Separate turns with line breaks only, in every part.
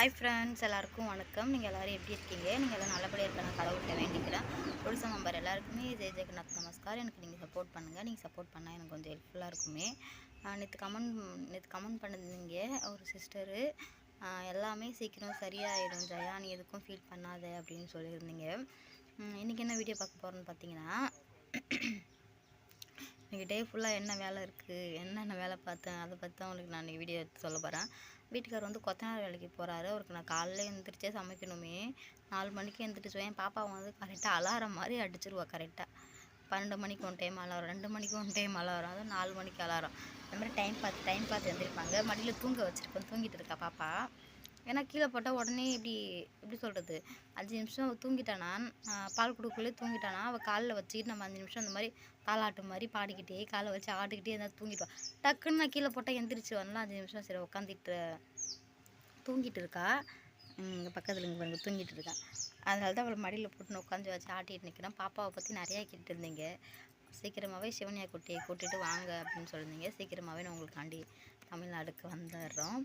Hi friends எல்லாருக்கும் வணக்கம். நீங்கள் எல்லோரும் எப்படி இருக்கீங்க? நீங்கள் எல்லாம் நல்லபடியாக இருக்க நான் கடவுள்கிட்ட வேண்டிக்கிறேன். ஒடிசா மெம்பர் எல்லாருக்குமே ஜெய் ஜெகநாத் நமஸ்கார். எனக்கு நீங்கள் சப்போர்ட் பண்ணுங்கள் நீங்கள் சப்போர்ட் பண்ணால் எனக்கு கொஞ்சம் ஹெல்ப்ஃபுல்லாக இருக்குமே. நேற்று கமெண்ட் நேற்று கமெண்ட் பண்ணிருந்தீங்க. ஒரு சிஸ்டரு எல்லாமே சீக்கிரம் சரியாயிடும் ஜெயா. நீ எதுக்கும் ஃபீல் பண்ணாத அப்படின்னு சொல்லியிருந்தீங்க. இன்றைக்கி இன்னைக்கு என்ன வீடியோ பார்க்க போகிறோன்னு பார்த்தீங்கன்னா இன்றைக்கி டே ஃபுல்லாக என்ன வேலை இருக்குது என்னென்ன வேலை பார்த்தேன் அதை பற்றி தான் உங்களுக்கு நான் இன்றைக்கி வீடியோ எடுத்து சொல்ல போகிறேன் வீட்டுக்கார் வந்து கொத்தனார் வேலைக்கு போகிறாரு அவருக்கு நான் காலைல எழுந்திரிச்சே சமைக்கணுமே. நாலு மணிக்கு எழுந்திரிச்சு என் பாப்பா வந்து கரெக்டாக அலாரம் மாதிரி அடிச்சிருவா கரெக்டாக பன்னெண்டு மணிக்கு ஒன் டைம் அலாரம் ரெண்டு மணிக்கு ஒன் டைம் அலாரம் அதுவும் நாலு மணிக்கு அலாரம். இந்த மாதிரி டைம் பார்த்து டைம் பார்த்து எழுந்திருப்பாங்க மடியில் தூங்க வச்சுருக்கோம் தூங்கிட்டு இருக்கா பாப்பா. ஏன்னா கீழே போட்டால் உடனே இப்படி எப்படி சொல்கிறது அஞ்சு நிமிஷம் அவள் தூங்கிட்டானா? பால் கொடுக்குள்ளே தூங்கிட்டானா? அவள் காலில் வச்சுக்கிட்டு நம்ம அஞ்சு நிமிஷம் அந்த மாதிரி தாலாட்டு மாதிரி பாடிக்கிட்டே காலை வச்சு ஆடிக்கிட்டே இருந்தால் தூங்கிட்டு டக்குன்னு நான் கீழே போட்டால் எந்திரிச்சு வரலாம் அஞ்சு நிமிஷம் சரி உட்காந்துட்டு தூங்கிட்டு இருக்கா. இங்கே பக்கத்தில் இங்கே பாருங்க தூங்கிட்டு இருக்கா. அதனால தான் அவளை மடியில் போட்டு உட்காந்து வச்சு ஆட்டிகிட்டு நிற்கிறேன் பாப்பாவை பற்றி நிறையா கேட்டு இருந்தீங்க. சீக்கிரமாகவே சிவனியா குட்டியை கூட்டிகிட்டு வாங்க அப்படின்னு சொல்லியிருந்தீங்க. சீக்கிரமாகவே நான் உங்களுக்காண்டி தமிழ்நாடுக்கு வந்துடுறோம்.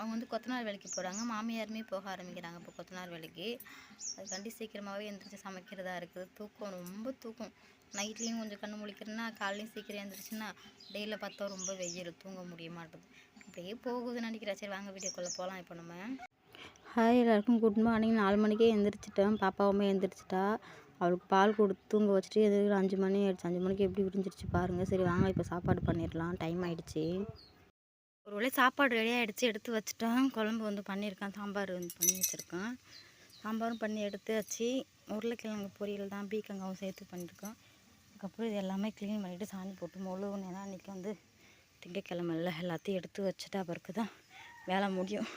அவங்க வந்து கொத்தனார் வேலைக்கு போகிறாங்க மாமியாருமே போக ஆரம்பிக்கிறாங்க இப்போ கொத்தனார் வேலைக்கு. அதுக்காண்டி சீக்கிரமாகவே எந்திரிச்சு சமைக்கிறதா இருக்குது. தூக்கம் ரொம்ப தூக்கம். நைட்லேயும் கொஞ்சம் கண்ணு முழிக்கிறேன்னா காலையிலையும் சீக்கிரம் எழுந்திரிச்சுன்னா டெய்லியில் பார்த்தா ரொம்ப வெயில் தூங்க முடிய மாட்டேது. அப்படியே போகுதுன்னு நினைக்கிறேன். சரி வாங்க வீடியோக்குள்ளே போகலாம் இப்போ நம்ம. ஹாய் எல்லாருக்கும் குட் மார்னிங் நாலு மணிக்கே எழுந்திரிச்சிட்டேன் பாப்பாவுமே எழுந்திரிச்சிட்டா அவளுக்கு பால் கொடுத்து தூங்க வச்சுட்டு எதிர்க்கு அஞ்சு மணி ஆயிடுச்சு. அஞ்சு மணிக்கு எப்படி விரிஞ்சிருச்சு பாருங்கள் சரி வாங்க இப்போ சாப்பாடு பண்ணிடலாம். டைம் ஆகிடுச்சி ஒரு வேளை சாப்பாடு ரெடியாக அடித்து எடுத்து வச்சுட்டேன். குழம்பு வந்து பண்ணியிருக்கேன். சாம்பார் வந்து பண்ணி வச்சுருக்கேன். சாம்பாரும் பண்ணி எடுத்து வச்சு உருளைக்கிழங்கு பொரியல் தான் பீக்கங்காவும் சேர்த்து பண்ணியிருக்கோம். அதுக்கப்புறம் இது எல்லாமே க்ளீன் பண்ணிவிட்டு சாணி போட்டு மொழுகுன்னு ஏன்னா அன்றைக்கி வந்து திங்கக்கிழமைல எல்லாத்தையும் எடுத்து வச்சுட்டா பிறகு தான் வேலை முடியும்.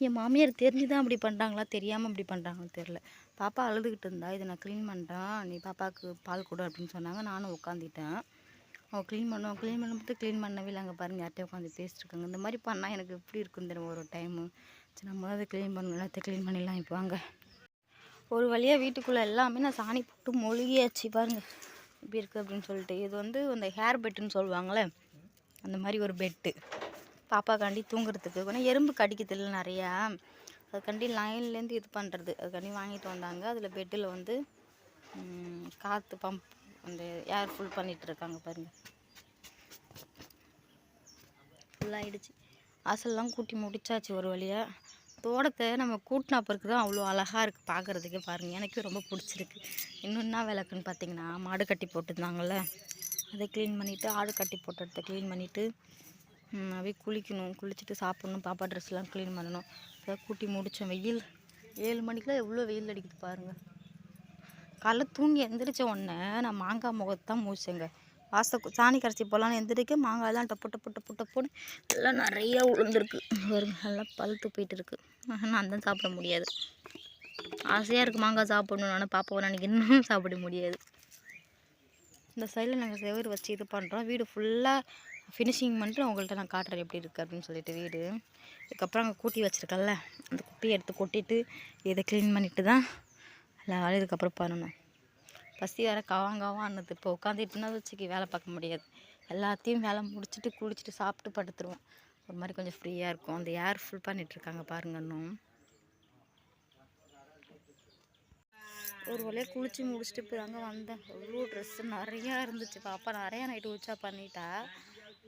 என் மாமியார் தெரிஞ்சு தான் அப்படி பண்ணுறாங்களா தெரியாமல் அப்படி பண்ணுறாங்கன்னு தெரில பாப்பா அழுதுகிட்டு இருந்தா இதை நான் க்ளீன் பண்ணுறேன் நீ பாப்பாவுக்கு பால் கொடு அப்படின்னு சொன்னாங்க. நானும் உட்காந்துட்டேன் அவங்க க்ளீன் பண்ணுவோம் க்ளீன் பண்ணும்போது க்ளீன் பண்ணவே இல்லை அங்கே பாருங்கள் யார்கிட்டயும் உட்காந்து பேசிட்டுருக்காங்க. இந்த மாதிரி பண்ணால் எனக்கு எப்படி இருக்கும் தெரியும் ஒரு டைமு சரி நம்ம அதை க்ளீன் பண்ணணும். எல்லாத்தையும் க்ளீன் பண்ணிடலாம் இப்போ வாங்க. ஒரு வழியாக வீட்டுக்குள்ளே எல்லாமே நான் சாணி போட்டு மொழுகியாச்சு பாருங்கள் இப்படி இருக்குது அப்படின்னு சொல்லிட்டு. இது வந்து அந்த ஹேர் பெட்டுன்னு சொல்லுவாங்களே அந்த மாதிரி ஒரு பெட்டு பாப்பாக்காண்டி தூங்குறதுக்கு. கொஞ்சம் எறும்பு கடிக்குது நிறையா. அதுக்காண்டி லைன்லேருந்து இது பண்ணுறது அதுக்காண்டி வாங்கிட்டு வந்தாங்க. அதில் பெட்டில் வந்து காற்று பம்ப் அந்த ஏர் ஃபுல் பண்ணிட்டு இருக்காங்க பாருங்க ஃபுல்லாகிடுச்சு வாசல்லாம் கூட்டி முடிச்சாச்சு ஒரு வழியாக தோட்டத்தை நம்ம கூட்டின பிறகு தான் அவ்வளோ அழகாக இருக்குது பார்க்குறதுக்கே பாருங்கள் எனக்கு ரொம்ப பிடிச்சிருக்கு. இன்னும் என்ன விளக்குன்னு பார்த்தீங்கன்னா மாடு கட்டி போட்டிருந்தாங்கல்ல அதை க்ளீன் பண்ணிவிட்டு ஆடு கட்டி போட்ட இடத்த க்ளீன் பண்ணிவிட்டு அப்படியே குளிக்கணும். குளிச்சுட்டு சாப்பிட்ணும். பாப்பா ட்ரெஸ்லாம் க்ளீன் பண்ணணும். அதை கூட்டி முடித்தேன் வெயில் ஏழு மணிக்கெலாம் எவ்வளோ வெயில் அடிக்குது பாருங்கள் காலைல தூங்கி எந்திரிச்ச உடனே நான் மாங்காய் முகத்தை தான் மூச்சேங்க. வாச சாணி கரைச்சி போகலான்னு எந்திரிக்க மாங்காயெல்லாம் டப்பு டப்பு டப்பு டப்புன்னு எல்லாம் நிறையா உளுந்துருக்கு. ஒரு எல்லாம் பழுத்து போயிட்டு இருக்கு. நான் தான் சாப்பிட முடியாது. ஆசையாக இருக்குது மாங்காய் சாப்பிடணும் ஆனால் பாப்பாவை எனக்கு இன்னும் சாப்பிட முடியாது. இந்த சைடில் நாங்கள் செவரு வச்சு இது பண்ணுறோம் வீடு ஃபுல்லாக ஃபினிஷிங் பண்ணிட்டு உங்கள்கிட்ட நான் காட்டுறேன் எப்படி இருக்குது அப்படின்னு சொல்லிட்டு வீடு. இதுக்கப்புறம் அங்கே கூட்டி வச்சுருக்கல அந்த குப்பையை எடுத்து கொட்டிட்டு இதை க்ளீன் பண்ணிவிட்டு தான் எல்லா வேலையும் இதுக்கப்புறம் பண்ணணும். பசி வேறு கவாங்காவான்னது இப்போ உட்காந்துட்டுனா வச்சுக்கி வேலை பார்க்க முடியாது. எல்லாத்தையும் வேலை முடிச்சுட்டு குளிச்சுட்டு சாப்பிட்டு படுத்துருவோம். ஒரு மாதிரி கொஞ்சம் ஃப்ரீயாக இருக்கும். அந்த ஏர் ஃபுல் பண்ணிகிட்ருக்காங்க பாருங்க இன்னும். ஒரு வழியாக குளிச்சு முடிச்சுட்டு இப்போ அங்கே வந்தேன். அவ்வளோ ட்ரெஸ்ஸு நிறையா இருந்துச்சு. பாப்பா நிறையா நைட்டு உச்சா பண்ணிட்டா.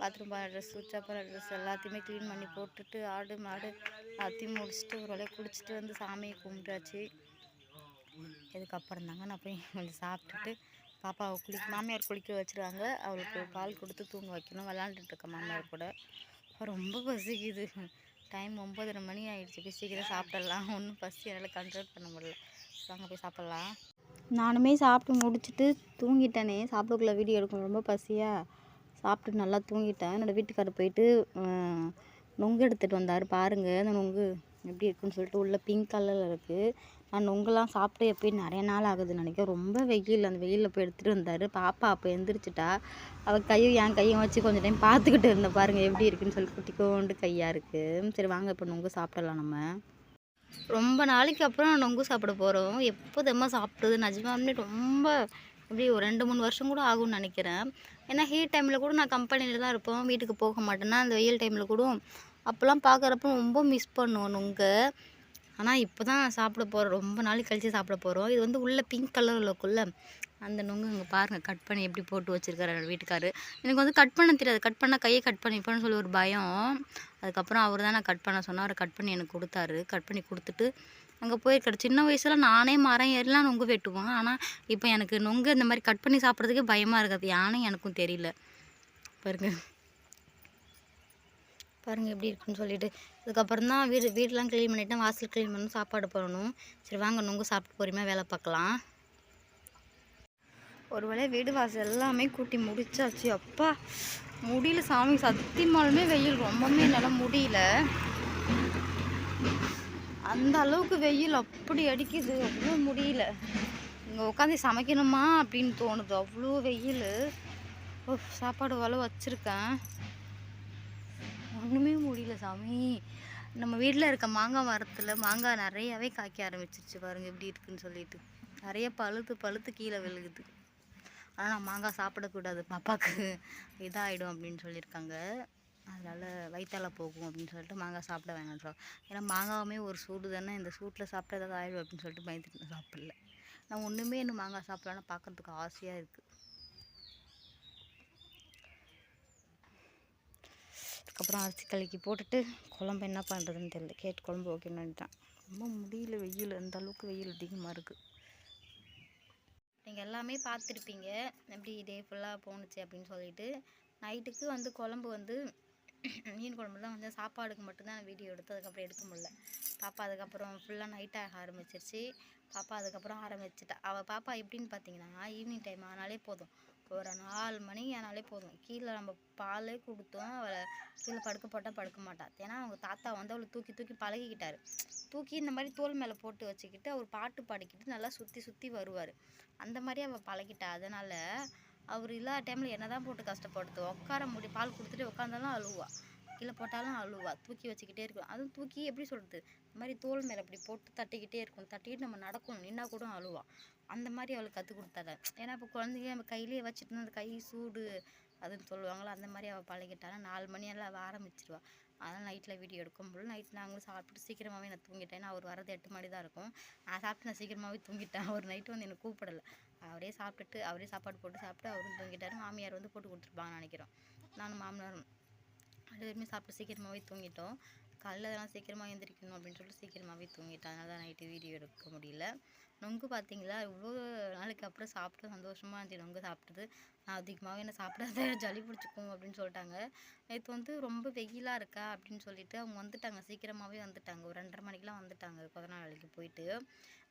பாத்ரூம் போகிற ட்ரெஸ் உச்சா போகிற ட்ரெஸ் எல்லாத்தையுமே க்ளீன் பண்ணி போட்டுட்டு ஆடு மாடு எல்லாத்தையும் முடிச்சுட்டு ஒரு வழியாக குளிச்சுட்டு வந்து சாமியை கும்பிட்டாச்சு. இதுக்கப்புறம் தாங்க நான் போய் கொஞ்சம் சாப்பிட்டுட்டு பாப்பாவை குளிக்க மாமியார் குளிக்க வச்சுருவாங்க. அவளுக்கு பால் கொடுத்து தூங்க வைக்கணும். விளாண்டுட்டு இருக்க மாமியார் கூட. ரொம்ப பசிக்குது. டைம் ஒம்பதரை மணி ஆகிடுச்சு போய் சீக்கிரம் சாப்பிடலாம். ஒன்றும் பசி என்னால் கண்ட்ரோல் பண்ண முடியல. வாங்க போய் சாப்பிட்லாம். நானுமே சாப்பிட்டு முடிச்சுட்டு தூங்கிட்டேனே. சாப்பிடக்குள்ள வீடியோ எடுக்கணும். ரொம்ப பசியாக சாப்பிட்டு நல்லா தூங்கிட்டேன். என்னோடய வீட்டுக்காரர் போயிட்டு நொங்கு எடுத்துகிட்டு வந்தார். பாருங்கள் அந்த நொங்கு எப்படி இருக்குன்னு சொல்லிட்டு உள்ளே பிங்க் கலரில் இருக்குது நான் நொங்கெல்லாம் சாப்பிட்டு எப்பயும் நிறைய நாள் ஆகுதுன்னு நினைக்கிறேன். ரொம்ப வெயில் அந்த வெயிலில் போய் எடுத்துகிட்டு வந்தார். பாப்பா அப்போ எந்திரிச்சிட்டா. அவள் கையும் என் கையும் வச்சு கொஞ்சம் டைம் பார்த்துக்கிட்டு இருந்தேன் பாருங்கள் எப்படி இருக்குன்னு சொல்லி குட்டிக்கோண்டு கையாக இருக்குது சரி வாங்க இப்போ நொங்கு சாப்பிடலாம் நம்ம. ரொம்ப நாளைக்கு அப்புறம் நொங்கு சாப்பிட போகிறோம் எப்போ தெம்மா சாப்பிட்றது? நிஜமாலுமே ரொம்ப எப்படி ஒரு ரெண்டு மூணு வருஷம் கூட ஆகும்னு நினைக்கிறேன். ஏன்னா ஹீட் டைமில் கூட நான் கம்பெனியில் தான் இருப்போம். வீட்டுக்கு போக மாட்டேன்னா அந்த வெயில் டைமில் கூட அப்போல்லாம் பார்க்குறப்ப ரொம்ப மிஸ் பண்ணுவோம் நொங்கு. ஆனால் இப்போ தான் சாப்பிட போகிறோம் ரொம்ப நாளைக்கு கழித்து சாப்பிட போகிறோம் இது வந்து உள்ளே பிங்க் கலரில் உள்ளக்குள்ளே அந்த நுங்கு இங்கே பாருங்கள் கட் பண்ணி எப்படி போட்டு வச்சுருக்காரு என்னோட வீட்டுக்காரு. எனக்கு வந்து கட் பண்ண தெரியாது. கட் பண்ணால் கையை கட் பண்ணிப்பேன்னு சொல்லி ஒரு பயம். அதுக்கப்புறம் அவர் தான் நான் கட் பண்ண சொன்னார் அவர் கட் பண்ணி எனக்கு கொடுத்தாரு. கட் பண்ணி கொடுத்துட்டு அங்கே போயிருக்காரு. சின்ன வயசில் நானே மரம் ஏறிலாம் நொங்கு வெட்டுவேன் ஆனால் இப்போ எனக்கு நொங்கு இந்த மாதிரி கட் பண்ணி சாப்பிட்றதுக்கே பயமாக இருக்குது யானே எனக்கும் தெரியல. பாருங்கள் பாருங்கள் எப்படி இருக்குன்னு சொல்லிட்டு. இதுக்கப்புறம் தான் வீடு வீடெலாம் க்ளீன் பண்ணிவிட்டு வாசல் க்ளீன் பண்ணணும் சாப்பாடு போடணும். சரி வாங்க நொங்கு சாப்பிட்டு பொறுமையாக வேலை பார்க்கலாம். ஒரு வேளை வீடு வாசல் எல்லாமே கூட்டி முடிச்சாச்சு. அப்பா முடியல சாமி சத்தியமாலுமே வெயில் ரொம்பவுமே என்னால் முடியல. அந்த அளவுக்கு வெயில் அப்படி அடிக்குது அவ்வளோ முடியல. இங்கே உட்காந்து சமைக்கணுமா அப்படின்னு தோணுது. அவ்வளோ வெயில். சாப்பாடு வலை வச்சுருக்கேன். ஒன்றுமே முடியல சாமி. நம்ம வீட்டில் இருக்க மாங்காய் மரத்தில் மாங்காய் நிறையாவே காய்க்க ஆரம்பிச்சிருச்சு பாருங்கள் எப்படி இருக்குன்னு சொல்லிட்டு. நிறைய பழுத்து பழுத்து கீழே விழுகுது. ஆனால் நான் மாங்காய் சாப்பிடக்கூடாது பாப்பாவுக்கு இதாகிடும் அப்படின்னு சொல்லியிருக்காங்க. அதனால் வயிற்றால போகும் அப்படின்னு சொல்லிட்டு மாங்காய் சாப்பிட வேணான்றோம் ஏன்னா மாங்காவுமே ஒரு சூடு தானே இந்த சூட்டில் சாப்பிட்டா ஏதாவது ஆயிடும் அப்படின்னு சொல்லிட்டு பயந்துட்டு சாப்பிடல. நான் ஒன்றுமே இன்னும் மாங்காய் சாப்பிடலான்னு பார்க்குறதுக்கு ஆசையாக இருக்குது அதுக்கப்புறம் அரிசி கலக்கி போட்டுட்டு குழம்பு என்ன பண்ணுறதுன்னு தெரியல கேட்டு குழம்பு ஓகேன்னுட்டான் ரொம்ப முடியல வெயில். அந்த அளவுக்கு வெயில் அதிகமாக இருக்குது நீங்கள் எல்லாமே பார்த்துருப்பீங்க. எப்படி டே ஃபுல்லாக போணுச்சு அப்படின்னு சொல்லிட்டு. நைட்டுக்கு வந்து குழம்பு வந்து மீன் குழம்பு தான் வந்து சாப்பாடுக்கு மட்டும்தான் வீடியோ எடுத்து அதுக்கப்புறம் எடுக்க முடியல. பாப்பா அதுக்கப்புறம் ஃபுல்லாக நைட் ஆக ஆரம்பிச்சிருச்சு. பாப்பா அதுக்கப்புறம் ஆரம்பிச்சிட்டா. அவள் பாப்பா எப்படின்னு பார்த்தீங்கன்னா ஈவினிங் டைம் ஆனாலே போதும். ஒரு நாலு மணி ஆனாலே போதும். கீழே நம்ம பாலே கொடுத்தோம் அவளை கீழே படுக்க போட்டால் படுக்க மாட்டாள் ஏன்னா அவங்க தாத்தா வந்து அவளை தூக்கி தூக்கி பழகிக்கிட்டாரு. தூக்கி இந்த மாதிரி தோல் மேலே போட்டு வச்சுக்கிட்டு அவர் பாட்டு பாடிக்கிட்டு நல்லா சுற்றி சுற்றி வருவார். அந்த மாதிரி அவள் பழகிட்டா. அதனால் அவர் இல்லாத டைமில் என்ன தான் போட்டு கஷ்டப்படுத்து உட்கார முடி பால் கொடுத்துட்டு உட்காந்தாலும் அழுவா. கீழே போட்டாலும் அழுவா. தூக்கி வச்சுக்கிட்டே இருக்கும் அதுவும் தூக்கி எப்படி சொல்கிறது இந்த மாதிரி தோல் மேலே அப்படி போட்டு தட்டிக்கிட்டே இருக்கும். தட்டிக்கிட்டு நம்ம நடக்கணும். நின்னா கூட அழுவா. அந்த மாதிரி அவளுக்கு கற்றுக் கொடுத்தாத ஏன்னா இப்போ குழந்தைங்க நம்ம கையிலேயே வச்சுட்டு அந்த கை சூடு அதுன்னு சொல்லுவாங்களோ அந்த மாதிரி அவள் பழகிட்டானா நாலு மணியெல்லாம் அவள் ஆரம்பிச்சிருவா. அதனால் நைட்டில் வீடியோ எடுக்க முடியல. நைட் நாங்களும் சாப்பிட்டு சீக்கிரமாகவே நான் தூங்கிட்டேன். நான் அவர் வரது எட்டு மணி தான் இருக்கும். நான் சாப்பிட்டு நான் சீக்கிரமாகவே தூங்கிட்டேன். அவர் நைட்டு வந்து என்னை கூப்பிடலை. அவரே சாப்பிட்டுட்டு அவரே சாப்பாடு போட்டு சாப்பிட்டு அவரும் தூங்கிட்டாரு. மாமியார் வந்து போட்டு கொடுத்துருப்பாங்கன்னு நினைக்கிறோம். நானும் மாமனாரும். ரெண்டு பேருமே சாப்பிட்டு சீக்கிரமாகவே தூங்கிட்டோம். காலையில் அதெல்லாம் சீக்கிரமாக எழுந்திரிக்கணும் அப்படின்னு சொல்லிட்டு சீக்கிரமாகவே தூங்கிட்டேன். அதனால தான் நைட்டு வீடியோ எடுக்க முடியல. நொங்கு பார்த்தீங்களா இவ்வளோ நாளைக்கு அப்புறம் சாப்பிட்டு சந்தோஷமாக இருந்துச்சு. நொங்கு சாப்பிட்டது. நான் அதிகமாகவே என்ன சாப்பிடாத ஜலி பிடிச்சிக்கும் அப்படின்னு சொல்லிட்டாங்க. நேற்று வந்து ரொம்ப வெயிலாக இருக்கா அப்படின்னு சொல்லிட்டு அவங்க வந்துட்டாங்க. சீக்கிரமாகவே வந்துட்டாங்க. ஒரு ரெண்டரை மணிக்கெலாம் வந்துட்டாங்க. பதினாலு வேலைக்கு போயிட்டு.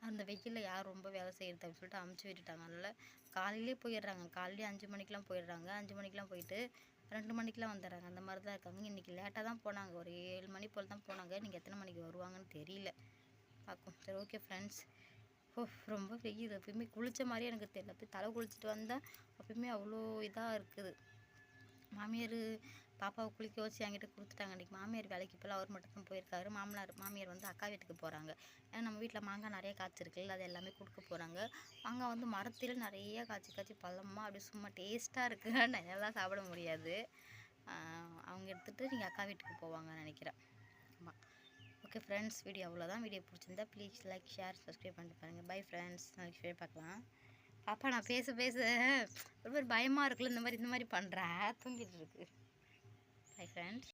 அந்த வெயிலில் யார் ரொம்ப வேலை செய்கிறது அப்படின்னு சொல்லிட்டு அமுச்சு விட்டுட்டாங்க. அதனால் காலையிலே போயிடுறாங்க. காலையிலே அஞ்சு மணிக்கெலாம் போயிடுறாங்க. அஞ்சு மணிக்கெலாம் போயிட்டு ரெண்டு மணிக்கெலாம் வந்துடுறாங்க. அந்த மாதிரி தான் இருக்காங்க இன்றைக்கி லேட்டாக தான் போனாங்க. ஒரு ஏழு மணி போல் தான் போனாங்க. நீங்கள் எத்தனை மணிக்கு வருவாங்கன்னு தெரியல. பார்க்கும் சரி ஓகே ஃப்ரெண்ட்ஸ் ஓ ரொம்ப வெயில். எப்பயுமே குளித்த மாதிரி எனக்கு தெரியல. போய் தலை குளிச்சுட்டு வந்தால் அப்பயுமே அவ்வளோ இதாக இருக்குது. மாமியார் பாப்பாவை குளிக்க வச்சு என்கிட்ட கொடுத்துட்டாங்க. அன்றைக்கி மாமியார் வேலைக்கு போல் அவர் மட்டும் தான் போயிருக்காரு. மாமனார் மாமியார் வந்து அக்கா வீட்டுக்கு போகிறாங்க ஏன்னா நம்ம வீட்டில் மாங்காய் நிறைய காய்ச்சிருக்குல்ல அது எல்லாமே கொடுக்க போகிறாங்க மாங்காய் வந்து மரத்தில் நிறைய காய்ச்சி காய்ச்சி பழமாக அப்படியே சும்மா டேஸ்ட்டாக இருக்குது என்னால் சாப்பிட முடியாது. அவங்க எடுத்துகிட்டு நீங்கள் அக்கா வீட்டுக்கு போவாங்கன்னு நினைக்கிறேன். ஆமாம் ஓகே ஃப்ரெண்ட்ஸ் வீடியோ அவ்வளோதான் வீடியோ பிடிச்சிருந்தா ப்ளீஸ் லைக் ஷேர் சப்ஸ்கிரைப் பண்ணிட்டு பாருங்கள் பை ஃப்ரெண்ட்ஸ் நாளைக்கு ஷேர் பார்க்கலாம். பாப்பா நான் பேச பேச ஒரு மாதிரி பயமாக இருக்குல்ல இந்த மாதிரி இந்த மாதிரி பண்ணுறேன் தூங்கிட்டு இருக்கு. Bye friends